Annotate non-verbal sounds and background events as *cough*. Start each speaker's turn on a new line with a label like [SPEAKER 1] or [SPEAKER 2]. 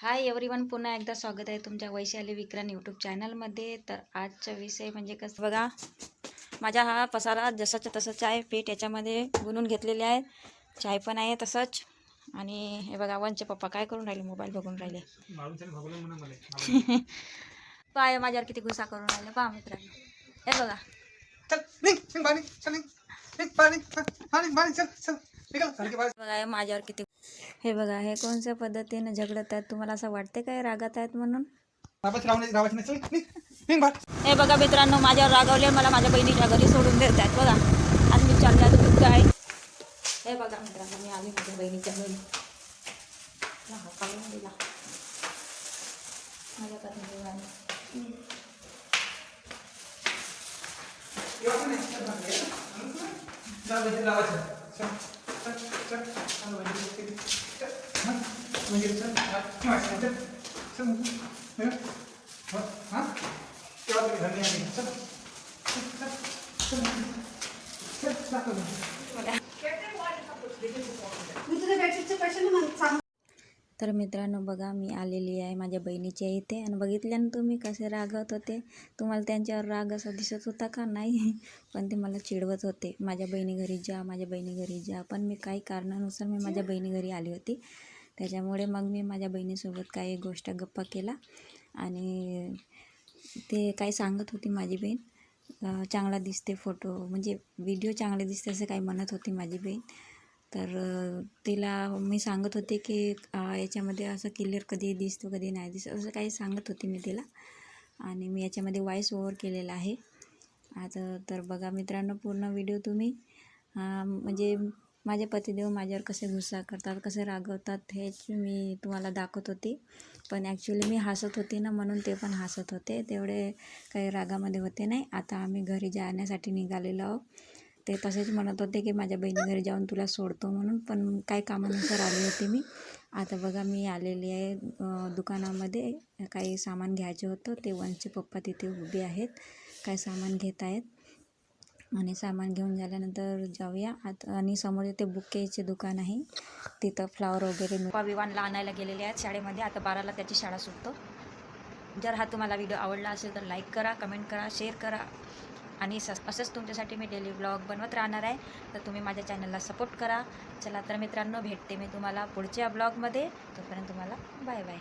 [SPEAKER 1] Hi everyone पुन्हा एकदा स्वागत आहे तुमच्या वैशाली विक्रांत यूट्यूब चॅनलमध्ये तर आजचा विषय म्हणजे कसं बघा माझा हा पसारा जसाच्या तसंच आहे. पीठ याच्यामध्ये गुणून घेतलेले आहे चाय पण आहे तसंच. आणि हे बघा वनचे पप्पा काय करून राहिले? मोबाईल बघून राहिले. *laughs* पाय माझ्यावर किती गुस्सा करून राहिले. पहा मित्रांनो. हे बघा. बघा हे माझ्यावर किती हे बघा हे कोणत्या पद्धतीने झगडत आहेत? तुम्हाला असं वाटते काय रागात आहेत म्हणून? हे बघा मित्रांनो माझ्यावर रागवले मला माझ्या बहिणीच्या घरी सोडून देत आहेत. बघा आज मी चालले आता काय हे बघा मित्रांनो मी आली माझ्या बहिणीच्या घरी. माझ्या पत्नी
[SPEAKER 2] एवढं नाही, चल बाहेर,
[SPEAKER 1] तर मित्रांनो बघा मी आलेली आहे माझ्या बहिणीच्या इथे आणि बघितल्यानं तुम्ही कसे रागवत होते. तुम्हाला त्यांच्यावर राग असा दिसत होता का? नाही. *laughs* पण ते मला चिडवत होते. माझ्या बहिणी घरी जा माझ्या बहिणी घरी जा. पण मी काही कारणानुसार मी माझ्या बहिणी घरी आली होती. त्याच्यामुळे मग मी माझ्या बहिणीसोबत काही गोष्ट गप्पा केला आणि ते काही सांगत होती माझी बहीण. चांगला दिसते फोटो म्हणजे व्हिडिओ चांगले दिसते असं काही म्हणत होती माझी बहीण. तर तिला मी सांगत होते की याच्यामध्ये असं क्लिअर कधी दिसतो कधी नाही दिसत असं काही सांगत होते मी तिला. आणि मी याच्यामध्ये वॉईस ओवर केलेला आहे. आता तर बघा मित्रांनो पूर्ण व्हिडिओ तुम्ही म्हणजे माझे पतिदेव माझ्यावर कसे गुस्सा करतात कसे रागवतात हेच मी तुम्हाला दाखवत होते. पण ॲक्च्युली मी हसत होते ना म्हणून ते पण हसत होते. तेवढे काही रागामध्ये होते नाही. आता आम्ही घरी जाण्यासाठी निघालेलो आहोत. ते तसेच म्हणत होते की माझ्या बहिणी घरी जाऊन तुला सोडतो म्हणून पण काही कामानुसार आले होते मी. आता बघा मी आलेली आहे दुकानामध्ये. काही सामान घ्यायचं होतं. ते वंशचे पप्पा तिथे उभे आहेत. काही सामान घेत आहेत. आणि सामान घेऊन झाल्यानंतर जाऊया. आता आणि समोर इथे बुकेचे दुकान आहे. तिथं फ्लावर वगैरे मिळ- विवानला आणायला गेलेले आहेत शाळेमध्ये. आता बाराला त्याची शाळा सुटतो. जर हा तुम्हाला व्हिडिओ आवडला असेल तर लाईक करा कमेंट करा शेअर करा. आणि सस असंच तुमच्यासाठी मी डेली ब्लॉग बनवत राहणार आहे. तर तुम्ही माझ्या चॅनलला सपोर्ट करा. चला तर मित्रांनो भेटते मी तुम्हाला पुढच्या ब्लॉगमध्ये तोपर्यंत तुम्हाला बाय बाय